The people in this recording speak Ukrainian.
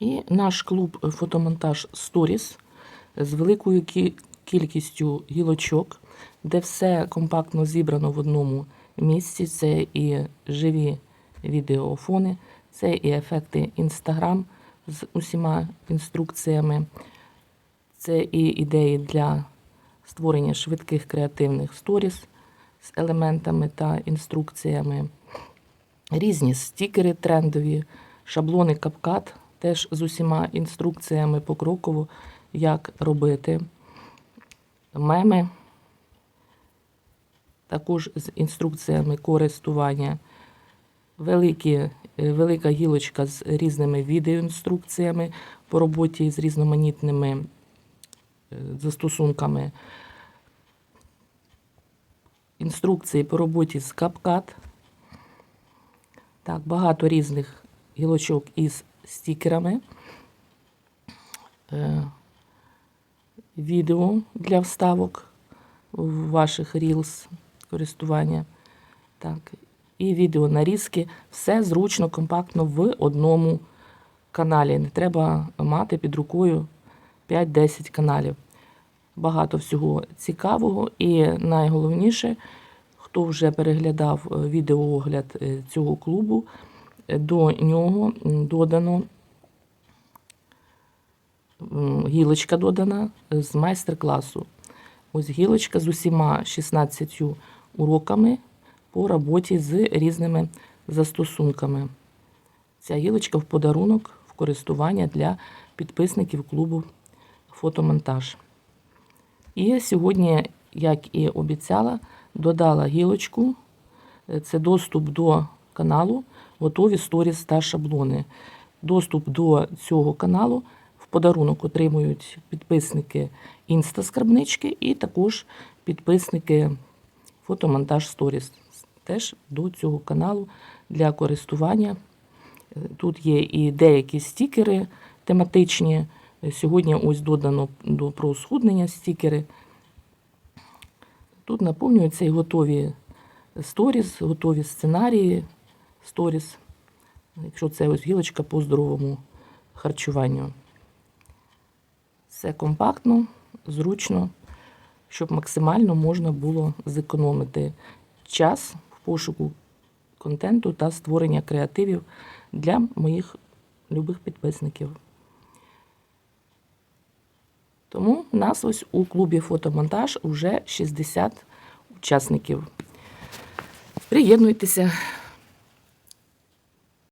І наш клуб фотомонтаж Stories з великою кількістю гілочок, де все компактно зібрано в одному місці. Це і живі відеофони, це і ефекти Instagram з усіма інструкціями, це і ідеї для створення швидких креативних сторіс з елементами та інструкціями різні стікери трендові, шаблони CapCut теж з усіма інструкціями покроково, як робити меми, також з інструкціями користування. Великі, е, велика гілочка з різними відеоінструкціями по роботі з різноманітними е, застосунками. Інструкції по роботі з CapCut. Так, багато різних гілочок із стікерами. Е, відео для вставок в ваших Reels користування. Так, і відео нарізки. Все зручно, компактно в одному каналі. Не треба мати під рукою 5-10 каналів. Багато всього цікавого. І найголовніше, хто вже переглядав е, відеоогляд е, цього клубу, до нього додано гілочка додана з майстер-класу. Ось гілочка з усіма 16 уроками по роботі з різними застосунками. Ця гілочка в подарунок в користування для підписників клубу фотомонтаж. І сьогодні, як і обіцяла, додала гілочку. Це доступ до каналу, готові сторіс та шаблони. Доступ до цього каналу в подарунок отримують підписники інста-скарбнички і також підписники фотомонтаж сторіс. Теж до цього каналу для користування. Тут є і деякі стікери тематичні. Сьогодні ось додано до про схуднення стікери. Тут наповнюються і готові сторіс, готові сценарії сторіс, якщо це ось гілочка по здоровому харчуванню. Все компактно, зручно, щоб максимально можна було зекономити час в пошуку контенту та створення креативів для моїх любих підписників. Тому в нас ось у клубі фотомонтаж вже 60 учасників. Приєднуйтеся,